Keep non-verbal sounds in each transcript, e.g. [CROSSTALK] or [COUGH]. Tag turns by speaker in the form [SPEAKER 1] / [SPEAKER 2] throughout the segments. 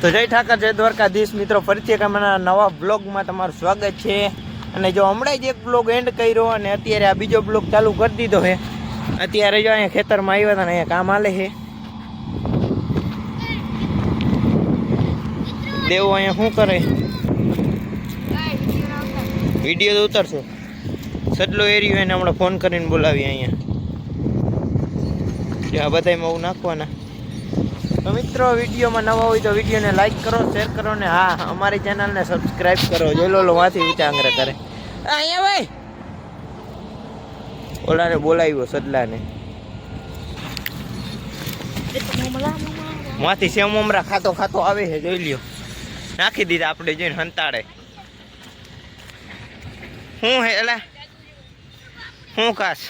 [SPEAKER 1] તો જય ઠાકર, જય દ્વારકાધીશ. મિત્રો, ફરીથી એક અમારા નવા બ્લોગમાં તમારું સ્વાગત છે. અને જો હમણાં જ એક બ્લોગ એન્ડ કર્યો અને અત્યારે આ બીજો બ્લોગ ચાલુ કરી દીધો છે. અત્યારે જો અહીંયા ખેતરમાં આવ્યા હતા ને અહીંયા કામ હાલે છે. દેવો અહીંયા શું કરે? વીડિયો તો ઉતરશે. સડલો એરિયો એને હમણાં ફોન કરીને બોલાવીએ અહીંયા. આ બધામાં હું નાખવાના. તો મિત્રો, વિડીયોમાં નવા હોય તો વિડીયોને લાઈક કરો શેર કરો ને હા, અમારી ચેનલને સબસ્ક્રાઇબ કરો. જોઈ લો વાથી ઉચાંગરે કરે અહીંયા ભાઈ. ઓલાને બોલાવ્યો સદલાને. માંથી સેમ મમરા ખાતો ખાતો આવે છે, જોઈ લ્યો. નાખી દીધા આપણે જોઈને હંતાડે. શું હે, એલા? શું કાસ?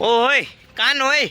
[SPEAKER 1] ઓ હોય, કાન હોય.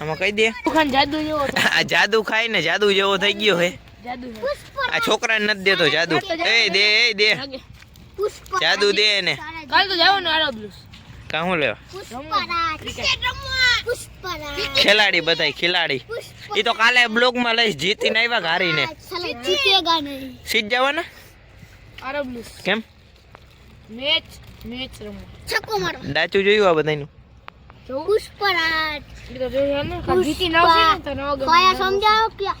[SPEAKER 1] આમાં કહી દે.
[SPEAKER 2] જાદુ જેવો
[SPEAKER 1] આ જાદુ ખાય ને જાદુ જેવો થઈ ગયો હે.
[SPEAKER 2] જાદુ
[SPEAKER 1] આ છોકરાને નથી દેતો જાદુ. એ દે એ દે. જાદુ દે ને
[SPEAKER 2] કાલ તો જવાનું આરબ બ્લુસ
[SPEAKER 1] કા હું લેવા? ખેલાડી બધાય ખેલાડી. એ તો કાલે બ્લોગમાં લઈશ જીતીને આવ્યા હારીને
[SPEAKER 3] નહીં
[SPEAKER 1] જવાના? કેમ?
[SPEAKER 2] મેચ મેચ
[SPEAKER 3] રમવા.
[SPEAKER 1] ડાચું જોયું આ બધાનું
[SPEAKER 3] પુષ્પરાજ.
[SPEAKER 2] તો કાલ જીતી ના આવશે ને તો નવા ગમે.
[SPEAKER 3] કયા સમજાવો ક્યાં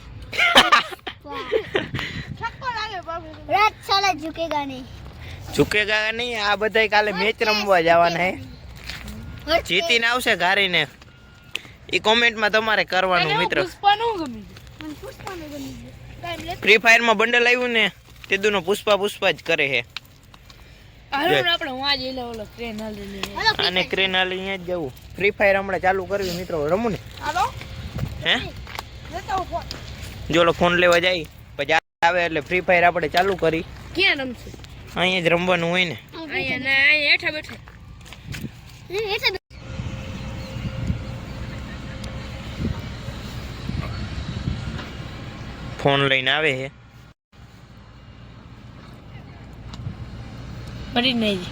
[SPEAKER 3] રાત સાલા ઝુકેગા નહીં.
[SPEAKER 1] ઝુકેગા નહીં આ બધાય કાલે મેચ રમવા જવાના હે. જીતીને આવશે ઘારીને એ કોમેન્ટમાં તમારે કરવાનું મિત્ર. ફ્રી ફાયરમાં બંડલ આવ્યું ને તેદુનો પુષ્પા પુષ્પા જ કરે છે અને ક્રેન હાલી અહીંયા જ જવું. ફ્રી ફાયર હમણાં ચાલુ કરવી મિત્રો રમું ને.
[SPEAKER 2] હાલો?
[SPEAKER 1] હે?
[SPEAKER 2] ફોન.
[SPEAKER 1] જો ફોન લેવા જાય પછી આવે એટલે ફ્રી ફાયર આપણે ચાલુ કરી.
[SPEAKER 2] ક્યાં રમશું?
[SPEAKER 1] અહીંયા જ રમવાનું હોય ને.
[SPEAKER 2] અહીંયા ના અહીંયા હેઠા બેઠા.
[SPEAKER 1] ફોન લઈને આવે છે
[SPEAKER 2] પડી નહીં.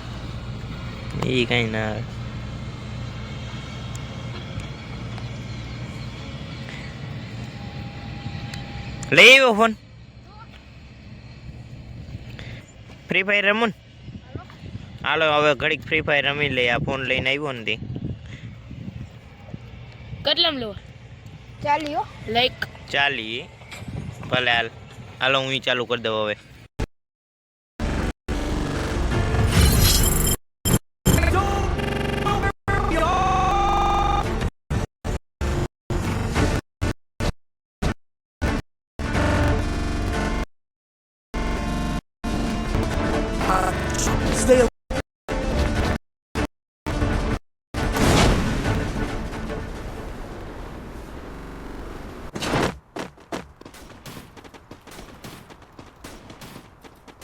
[SPEAKER 1] એ કઈ ના આવે. લઈ આવ્યો ફોન ફ્રી ફાયર રમું ને? હાલો હવે ઘડીક ફ્રી ફાયર રમી લઈ આ ફોન લઈને આવ્યો ને તે.
[SPEAKER 2] કેટલામ લો? ચાલ્યો. લાઈક
[SPEAKER 1] ચાલી. ભલે હાલ. હાલો હું ચાલુ કરી દઉં હવે.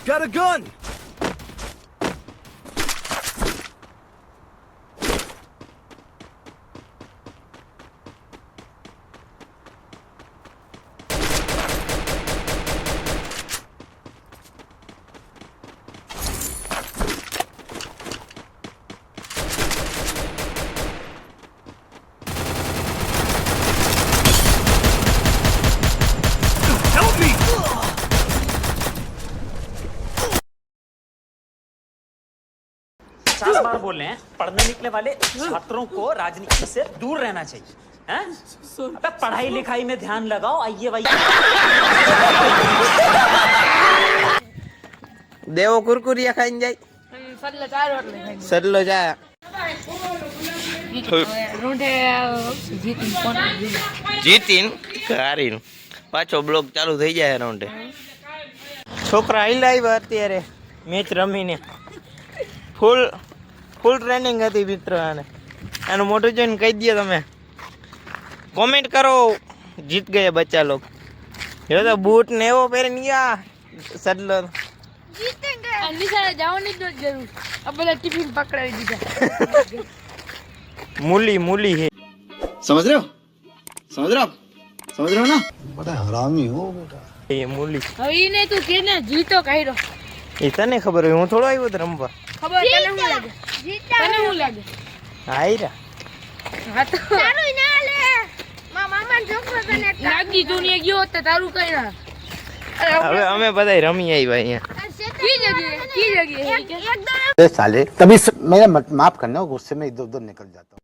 [SPEAKER 4] Got a gun!
[SPEAKER 5] पचास बार बोले हैं पढ़ने निकले वाले छात्रों को राजनीति से दूर रहना चाहिए हैं? अबे पढ़ाई लिखाई में ध्यान लगाओ आइए भाई
[SPEAKER 1] દેવો કુરકુરિયા ખાઈને જાય
[SPEAKER 2] સડલે ચાર રોટલી ખાઈ
[SPEAKER 1] સડલો જા
[SPEAKER 2] રૂંઢે જીતી ફોન
[SPEAKER 1] જીતીન હારીનું પાછો બ્લોક ચાલુ થઈ જાય રાઉન્ડે છોકરા હાઈલા આવ્યા અત્યારે મેચ રમીને ફૂલ ફૂલ ટ્રેનિંગ હતી મિત્રો આને. એનું મોટું જોઈને કહી દો તમે. કોમેન્ટ કરો જીત ગયા બચ્ચા લોકો. એ તો બૂટ ને એવો પહેરી ગયા સડલો [LAUGHS] મૂલી મૂલી હે.
[SPEAKER 6] સમજ રહ્યો? સમજ રહ્યો?
[SPEAKER 1] એ તને ખબર હોય હું થોડો આવ્યો તો રમવા.
[SPEAKER 2] ખબર તને શું લાગે
[SPEAKER 1] હાયરા
[SPEAKER 2] હા તો
[SPEAKER 3] તારું ના લે મા મામા છોકરો તને
[SPEAKER 2] લાગી તું ને ગયો હોત તો તારું કઈ ના
[SPEAKER 1] હવે અમે બધા રમી આવ્યા અહીંયા
[SPEAKER 2] કી જગ્યાએ કી જગ્યાએ
[SPEAKER 3] એક દો
[SPEAKER 7] साले तभी स- मेरा मत- माफ करना गुस्से में इधर उधर निकल जाता हूँ